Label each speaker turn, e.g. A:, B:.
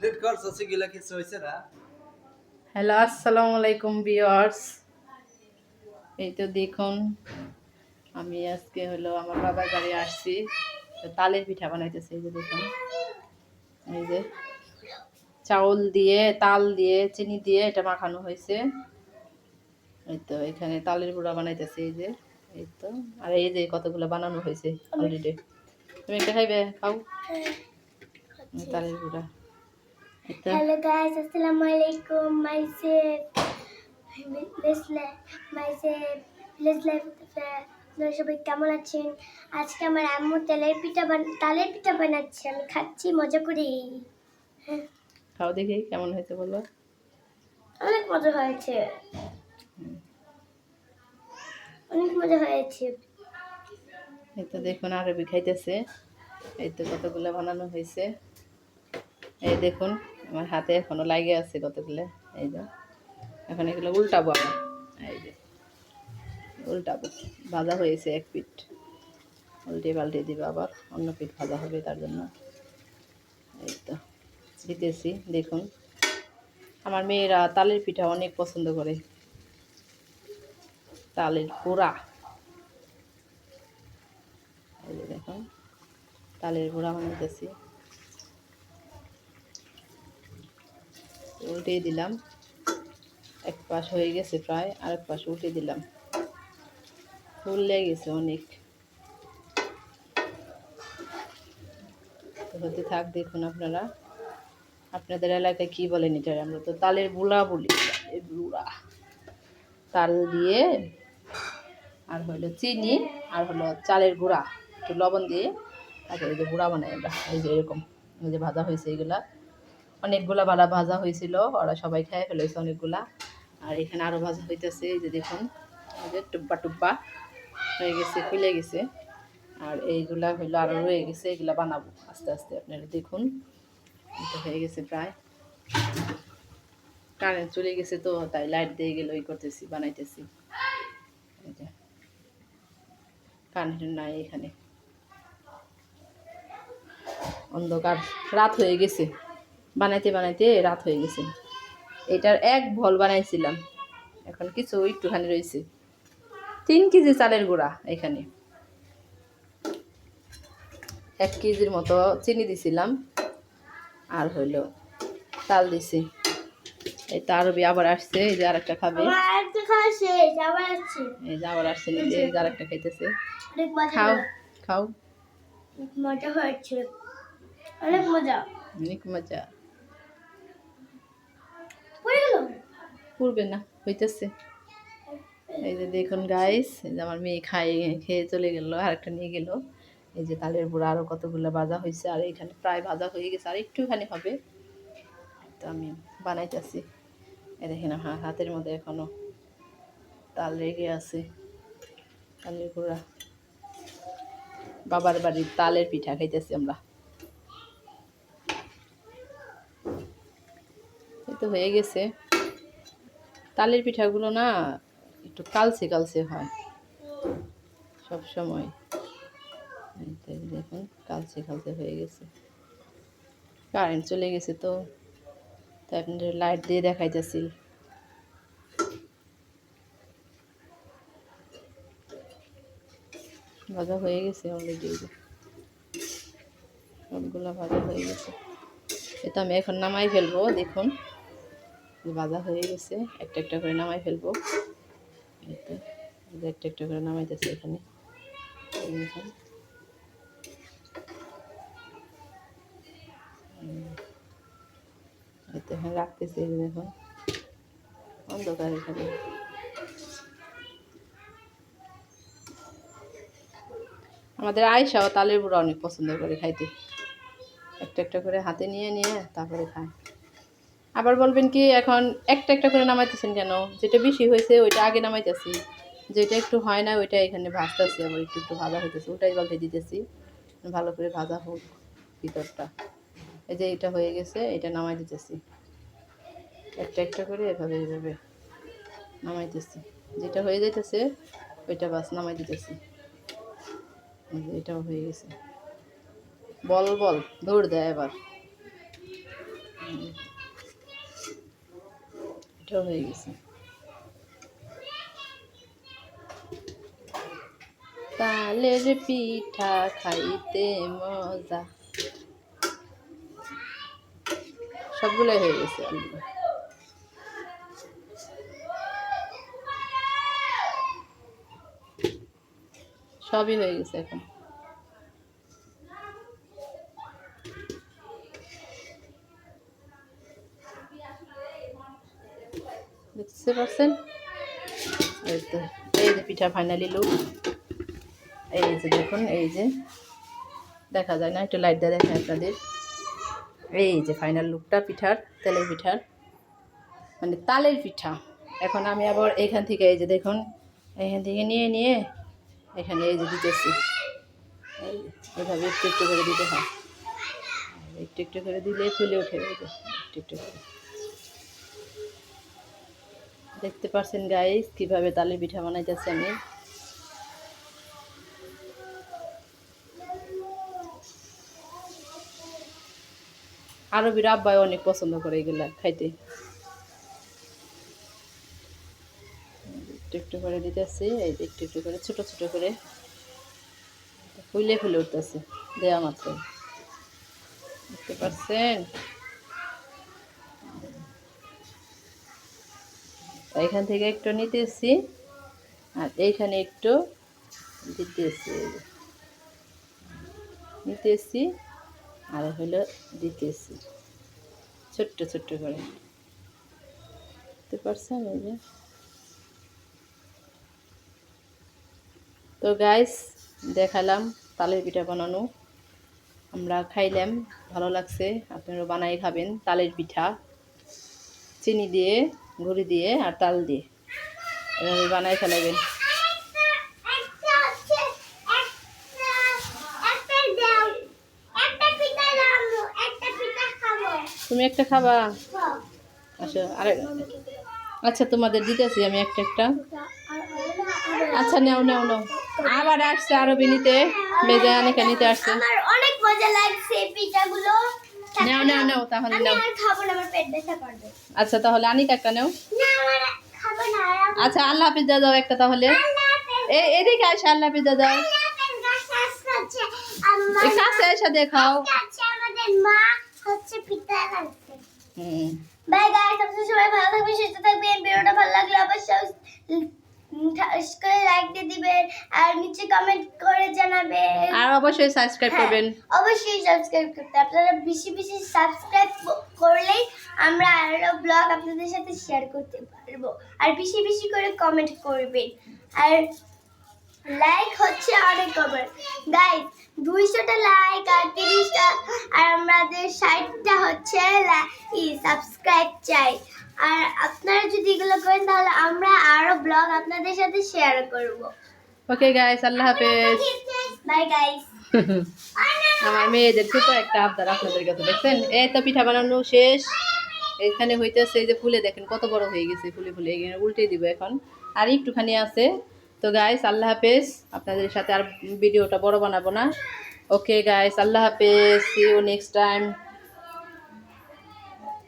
A: Delete করছ সেগুলা কিছু হয়েছে না?
B: হ্যালো আসসালামু আলাইকুম ভিউয়ার্স এই তো দেখুন আমি আজকে হলো আমার বাবার বাড়ি আসছি তো তালের পিঠা বানাইতেছে এই যে দেখুন। এই যে চাউল দিয়ে তাল দিয়ে চিনি দিয়ে এটা মাখানো হয়েছে। এই তো এখানে তালের গুঁড়া বানাইতেছে এই যে এই তো। আর এই যে কতগুলো বানানো হয়েছে অলরেডি তুমি একটা খাইবে খাও। তালের গুঁড়া।
C: Hello guys, Assalamu alaikum. Myself, myself, Leslie আপনারা সবাই কেমন আছেন? আজকে আমার আম্মু তেলের পিঠা বান তালের পিঠা বানাচ্ছে আমি খাচ্ছি মজা করি।
B: খাও দেখি কেমন হয়েছে বলো?
C: অনেক মজা হয়েছে। অনেক মজা হয়েছে।
B: এই তো দেখুন আরবি খাইতেছে। এই তো কতগুলো বানানো হয়েছে। এই দেখুন আমার হাতে এখনও লাগে আছে কতগুলো এই যে। এখন এগুলো উল্টাবো আবার এই যে, উল্টাবো। ভাজা হয়েছে এক পিঠ। উল্টে পাল্টে দিবে আবার, অন্য পিঠ ভাজা হবে তার জন্য। এই তো, দিতেছি, দেখুন। আমার মেয়েরা তালের পিঠা অনেক পছন্দ করে। তালের পোড়া এই যে দেখুন, তালের গুঁড়া বানাইতেছি উল্টেই দিলাম। এক পাশ হয়ে গেছে প্রায় আর এক পাশ উল্টে দিলাম। ফুল লেগে গেছে অনেক। হতে থাক, দেখুন আপনারা। আপনাদের এলাকায় কি বলেন এটা আমরা তো তালের বুড়া বলি বুড়া তাল দিয়ে আর হলো চিনি, আর হলো চালের গুঁড়া। একটু লবণ দিয়ে তারপরে এই যে গুঁড়া বানাই আমরা, এই যে এরকম। এই যে ভাজা হয়েছে এগুলা। অনেকগুলা বাড়া ভাজা হয়েছিল, ওরা সবাই খেয়ে ফেলেছে অনেকগুলা। আর এখানে আরও ভাজা হইতেছে, এই যে দেখুন টুব্বা টুব্বা হয়ে গেছে খুলে গেছে। আর এইগুলা হইল আরও রয়ে গেছে, এগুলা বানাবো আস্তে আস্তে, আপনারা দেখুন। এটা হয়ে গেছে প্রায়। কারেন্ট চলে গেছে তো, তাই লাইট দিয়ে গেলে ওই করতেছি, বানাইতেছি। কারেন্ট নাই এখানে। অন্ধকার, রাত হয়ে গেছে। বানাইতে বানাইতে রাত হয়ে গেছে। এটার এক ভল বানাইছিলাম। এখন কিছু একটুখানি রয়েছে। তিন কেজি চালের গুঁড়া এখানে। এক কেজির মতো চিনি দিছিলাম। আর হইল চাল দিছি। এই তো আরবি আবার আসছে এই যে
C: আর একটা খাবে
B: এই যে আবার আসছে নিজে এই যে আরেকটা খাইতেছে। খাও খাও।
C: মজা হয়েছে। অনেক মজা।
B: অনেক মজা। পড়বে না, হইতেছে। এই যে দেখুন গাইস এই যে আমার মেয়ে খাই খেয়ে চলে গেল আর একটা নিয়ে গেল। এই যে তালের বুড়া আরও কতগুলো ভাজা হয়েছে আর এখানে প্রায় ভাজা হয়ে গেছে, আর একটুখানি হবে। তো আমি বানাইতেছি। এই দেখেন আমার হাতের মধ্যে এখনও তাল রেগে আছে, তালের গুঁড়া। বাবার বাড়ির তালের পিঠা খাইতেছি আমরা। তো হয়ে গেছে। তালের পিঠাগুলো না একটু কালসে কালচে হয়। সব সময়। দেখুন, কালচে কালচে হয়ে গেছে। কারেন্ট চলে গেছে তো। তাই আপনাদের লাইট দিয়ে দেখাইতেছি। ভাজা হয়ে গেছে অলরেডি সবগুলো ভাজা হয়ে গেছে। এটা আমি এখন নামাই ফেলব, দেখুন। ভাজা হয়ে গেছে। একটা একটা করে নামাই ফেলব। একটা একটা করে নামাইতেছে এখানে। এখানে রাখতেছি যে অন্ধকার এখানে। আমাদের আয়সাও তালের বুড়া অনেক পছন্দ করে খাইতে। একটা একটা করে হাতে নিয়ে নিয়ে তারপরে খায়। আবার বলবেন কি, এখন একটা একটা করে নামাইতেছেন কেন? যেটা বেশি হয়েছে, ওইটা আগে নামাইতেছি। যেটা একটু হয় না, ওইটা এখানে ভাজতেছি, আবার একটু একটু ভাজা হইতেছে, ওটাই বলতে দিতেছি। ভালো করে ভাজা হোক ভিতরটা। এই যে এটা হয়ে গেছে, এটা নামাই দিতেছি। একটা একটা করে এভাবে এভাবে নামাইতেছি। যেটা হয়ে যাইতেছে, ওইটা বাস নামাই দিতেছি। এটাও হয়ে গেছে। বল বল দৌড় দেয় এবার। এটাও হয়ে গেছে। তালের পিঠা খাইতে মজা। সবগুলোই হয়ে গেছে সবই হয়ে গেছে এখন। দেখতে পাচ্ছেন এই তো, এই যে পিঠা ফাইনালি লুক এই যে দেখুন, এই যে। দেখা যায় না, একটু লাইট দিয়ে দেখেন আপনাদের। এই যে ফাইনাল লুকটা পিঠার, তেলের পিঠার। মানে তালের পিঠা। এখন আমি আবার এখান থেকে, এই যে দেখুন, এখান থেকে নিয়ে নিয়ে এখানে এই যে দিতেছি। এই, এভাবে একটু একটু করে দিতে হয়। একটু একটু করে দিলে ফুলে ওঠে একটু একটু করে। দেখতে পাচ্ছেন গাইস কীভাবে তালের পিঠা বানাইতেছি আমি। আরবির আব্বাই অনেক পছন্দ করে এগুলা খাইতে। একটু একটু করে দিতেছি, এই একটু একটু করে, ছোট ছোট করে। ফুলে ফুলে উঠতেছে দেওয়া মাত্র দেখতে পাচ্ছেন এখান থেকে একটু নিতেছি, আর এইখানে একটু দিতেছি। নিতেছি, আর হলো দিতেছি। ছোট্ট ছোট্ট করে। পারছেন এই যে? তো গাইস দেখালাম তালের পিঠা বানানো। আমরা খাইলাম, ভালো লাগছে। আপনারা বানাই খাবেন তালের পিঠা। চিনি দিয়ে গুঁড়ি দিয়ে আর তাল দিয়ে। এভাবে বানাই ফেলাবেন তুমি একটা খাবা। আচ্ছা আরে আচ্ছা তোমাদের দিতেছি আমি একটা একটা। আচ্ছা নাও নাও নাও। আবার আসছে আরও বিনিতে মেজে অনেকে নিতে আসছে।
C: অনেক মজা লাগছে পিঠাগুলো।
B: নাও নাও নাও তাহলে নাও।
C: খাব না আমার পেট ব্যথা করবে।
B: আচ্ছা তাহলে আনিক একটা নাও।
C: না আমার খাব না
B: আচ্ছা আল্লাহ হাফিজ দাও একটা তাহলে। এই এদিকে আসে আল্লাহ হাফিজ দাও কাছে দেখাও।
C: আমাদের মা হচ্ছে
B: হুম।
C: বাই গাইস আপনারা সবাই ভালো থাকবেন সুস্থ থাকবেন ভিডিওটা ভালো লাগলে অবশ্যই করে লাইক দিয়ে দিবেন আর নিচে কমেন্ট করে জানাবেন।
B: আর অবশ্যই সাবস্ক্রাইব
C: হ্যাঁ,
B: করবেন।
C: অবশ্যই সাবস্ক্রাইব করতে। আপনারা বেশি বেশি সাবস্ক্রাইব করলেই আমরা আরও ব্লগ আপনাদের সাথে শেয়ার করতে পারব। আর বেশি বেশি করে কমেন্ট করবেন। আর লাইক হচ্ছে অনেক কমেন্ট গাইস দুইশোটা লাইক আর তিরিশটা আর আমাদের ষাটটা হচ্ছে সাবস্ক্রাইব চাই। আর আপনারা যদি এগুলো করেন তাহলে আমরা আরও ব্লগ আপনাদের সাথে শেয়ার করব।
B: ওকে গাইস আল্লাহ হাফেজ।
C: বাই গাইস
B: আমার মেয়েদের ছোট একটা আবদার আপনাদের কাছে দেখছেন? এই তো পিঠা বানানো শেষ। এখানে হইতেছে এই যে ফুলে দেখেন কত বড় হয়ে গেছে ফুলে ফুলে এখানে উল্টে দিব এখন। আর একটুখানি আছে। তো গাইস আল্লাহ হাফেজ। আপনাদের সাথে আর ভিডিওটা বড় বানাবো না। ওকে গাইস আল্লাহ হাফেজ। C you next time